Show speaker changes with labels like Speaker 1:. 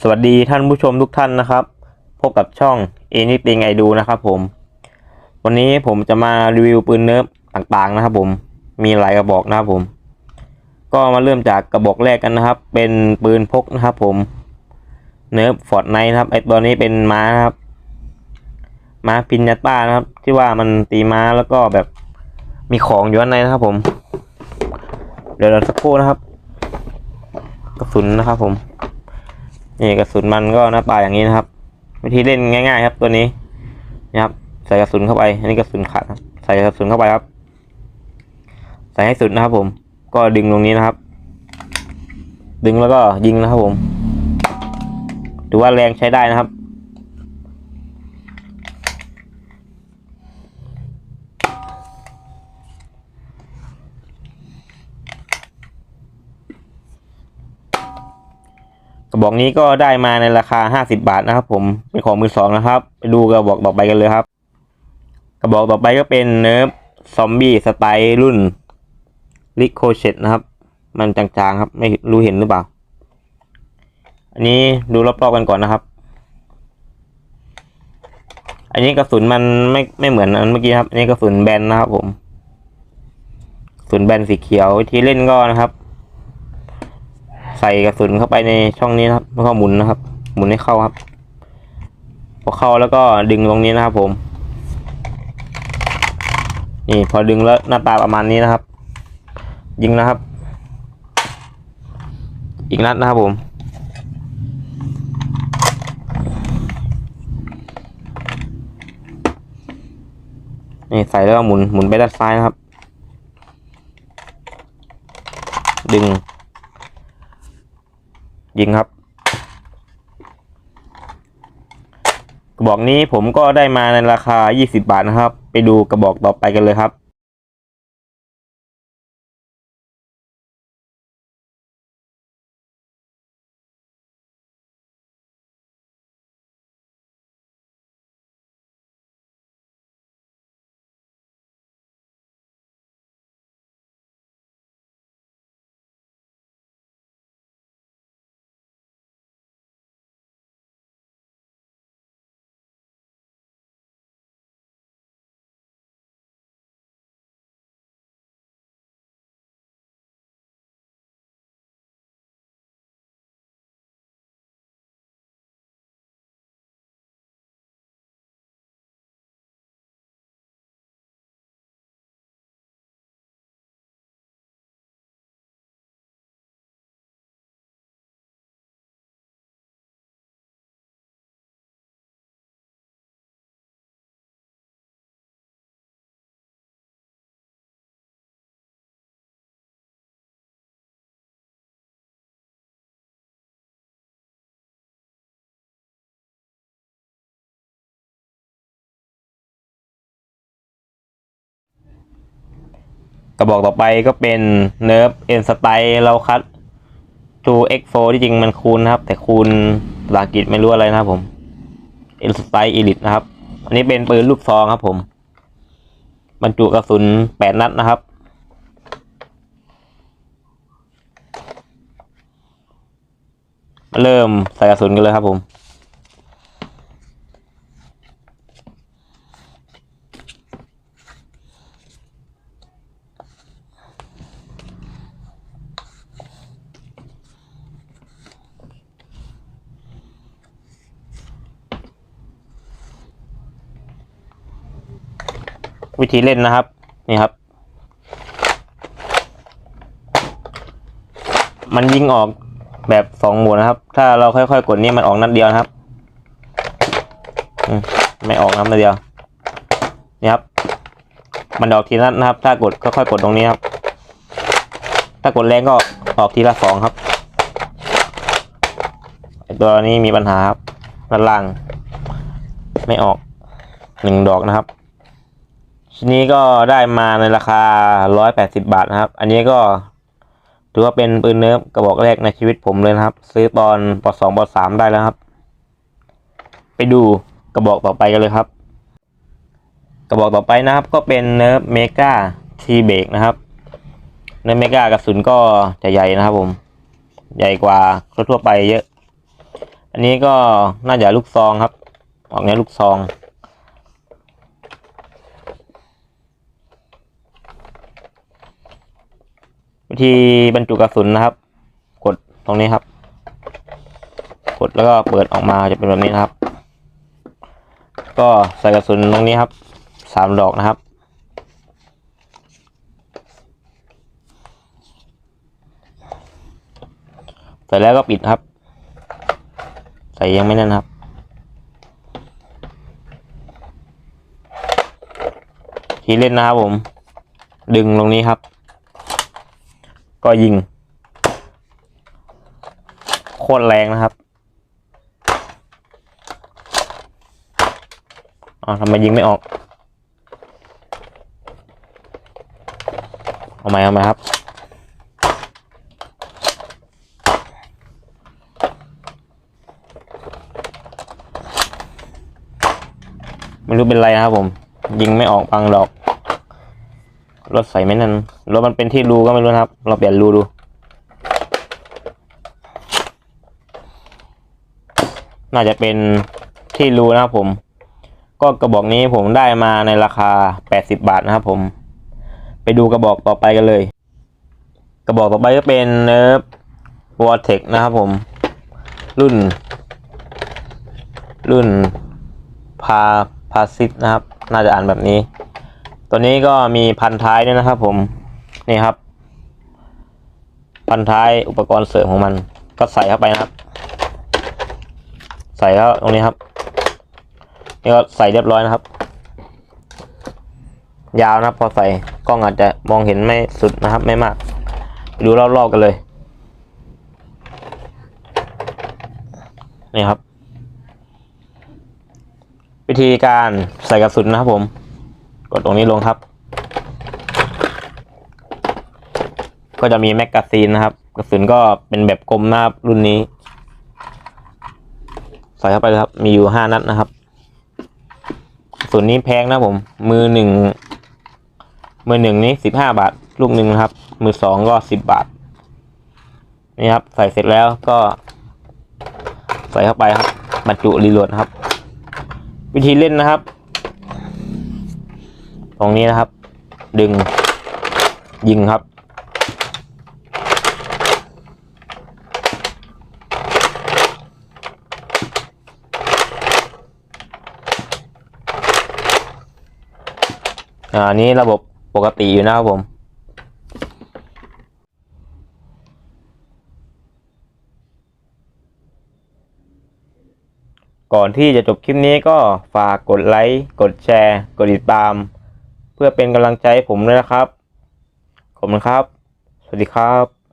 Speaker 1: สวัสดีท่านผู้ชมทุกท่านนะครับ พบกับช่องเอนิติงไอดูนะครับผม วันนี้ผมจะมารีวิวปืนเนิร์ฟต่างๆนะครับ ผมมีหลายกระบอกนะครับผม ก็มาเริ่มจากกระบอกแรกกันนะครับ เป็นปืนพกนะครับผมเนิร์ฟฟอร์ดไนนะครับไอตัวนี้เป็นม้านะครับม้าพินยาต้านะครับ ที่ว่ามันตีม้าแล้วก็แบบมีของอยู่ข้างในนะครับผม เดี๋ยวเราสักครู่นะครับกระสุนนะครับผม นี่กระสุนมันก็หน้าตาอย่างนี้นะครับ วิธีเล่นง่าย ๆ ครับตัวนี้นะครับ ใส่กระสุนเข้าไป อันนี้กระสุนขาดใส่กระสุนเข้าไปครับ ใส่ให้สุดนะครับ ผม ก็ดึงตรงนี้นะครับ ดึงแล้วก็ยิงนะครับผมถือว่าแรงใช้ได้นะครับ บอกนี้ก็ได้มาในราคาห้าสิบาทนะครับ ผมเป็นของมือสองนะครับ ไปดูกระบอกต่อไปกันเลยครับ กระบอกต่อไปก็เป็นเนิร์ฟซอมบี้สไตล์รุ่นลิโคเชตนะครับ มันจางๆครับ ไม่รู้เห็นหรือเปล่า อันนี้ดูรอบๆกันก่อนนะครับ อันนี้กระสุนมันไม่ไม่เหมือนอันเมื่อกี้ครับ อันนี้กระสุนแบนนะครับ ผมกระสุนแบนสีเขียววิธีเล่นก็นะครับ ส่กระสุนเข้าไปในช่องนี้นะครับแล้วก็หมุนนะครับ หมุนให้เข้าครับ พอเข้าแล้วก็ดึงตรงนี้นะครับ ผม นี่พอดึงแล้วหน้าตาประมาณนี้นะครับ ยิงนะครับ อีกนัดนะครับผมนี่ใส่แล้วก็หมุนหมุนไปด้านซ้ายนะครับ ดึง ยิงครับกระบอกนี้ผมก็ได้มาในราคา 20 บาทนะครับ ไปดูกระบอกต่อไปกันเลยครับ กระบอกต่อไปก็เป็นเนิร์ฟเอ็นสไตเราคัด 2x4 ที่จริงมันคูณนะครับ แต่คูณภาษาอังกฤษไม่รู้อะไรนะครับผมเอ็นสไตอีลิตนะครับ อันนี้เป็นปืนลูกซองครับผมบรรจุกระสุน8นัดนะครับเริ่มใส่กระสุนกันเลยครับผม วิธีเล่นนะครับ นี่ครับ มันยิงออกแบบสองหมุนนะครับ ถ้าเราค่อยๆ กดนี่มันออกนัดเดียวนะครับอไม่ออกนัดเดียว นี่ครับ มันออกทีนัดนะครับ ถ้ากดค่อยๆกดตรงนี้ครับ ถ้ากดแรงก็ออกทีละสองครับตัวนี้มีปัญหาครับด้านล่าง ไม่ออกหนึ่งดอกนะครับ ชิ้นนี้ก็ได้มาในราคา 180 บาทนะครับ อันนี้ก็ถือว่าเป็นปืนเนิร์ฟกระบอกแรกในชีวิตผมเลยนะครับ ซื้อตอนป .2 ป .3 ได้แล้วครับ ไปดูกระบอกต่อไปกันเลยครับ กระบอกต่อไปนะครับก็เป็นเนิร์ฟเมกาทีเบกนะครับ เนิร์ฟเมกากระสุนก็จะใหญ่นะครับผม ใหญ่กว่าทั่วไปเยอะ อันนี้ก็น่าจะลูกซองครับ ออกแนวลูกซอง วิธีบรรจุกระสุนนะครับ กดตรงนี้ครับ กดแล้วก็เปิดออกมาจะเป็นแบบนี้นะครับ ก็ใส่กระสุนตรงนี้ครับสามดอกนะครับ ใส่แล้วก็ปิดครับ ใส่ยังไม่แน่นครับทีเล่นนะครับผม ดึงตรงนี้ครับ ก็ยิง โคตรแรงนะครับอ๋อทำไมยิงไม่ออก เอาไหมเอาไหมครับไม่รู้เป็นไรนะครับผม ยิงไม่ออกบางดอก รถใส่ไม่นั่นรถมันเป็นที่รูก็ไม่รู้นะครับ เราเปลี่ยนรูดูน่าจะเป็นที่รูนะครับผม ก็กระบอกนี้ผมได้มาในราคา 80 บาทนะครับผม ไปดูกระบอกต่อไปกันเลย กระบอกต่อไปก็เป็นเนิร์ฟวอร์เทคนะครับผม รุ่น รุ่นพาพาซิตนะครับ น่าจะอ่านแบบนี้ ตัวนี้ก็มีพันท้ายด้วยนะครับ ผมนี่ครับ พันท้ายอุปกรณ์เสริมของมัน ก็ใส่เข้าไปนะครับ ใส่แล้วตรงนี้ครับนี่ก็ใส่เรียบร้อยนะครับ ยาวนะครับพอใส่กล้องอาจจะมองเห็นไม่สุดนะครับ ไม่มาก ดูรอบๆกันเลยนี่ครับ วิธีการใส่กระสุนนะครับผม ดตรงนี้ลงครับ ก็จะมีแมกกาซีนนะครับกระสุนก็เป็นแบบกลมนะครับรุ่นนี้ ใส่เข้าไปครับ มีอยู่ห้านัดนะครับกระสุนนี้แพงนะผม มือหนึ่งมือหนึ่งนี้สิบห้าบาท ลูกหนึ่งนะครับ มือสองก็สิบบาท นี่ครับ ใส่เสร็จแล้วก็ ใส่เข้าไปครับบรรจุรีโหลดนะครับ วิธีเล่นนะครับ ตรงนี้นะครับ ดึงยิงครับอ่าอันนี้ระบบปกติอยู่นะครับผมก่อนที่จะจบคลิปนี้ก็ฝากกดไลค์ กดแชร์ กดติดตาม เพื่อเป็นกำลังใจให้ผมด้วยนะครับ ขอบคุณครับ สวัสดีครับ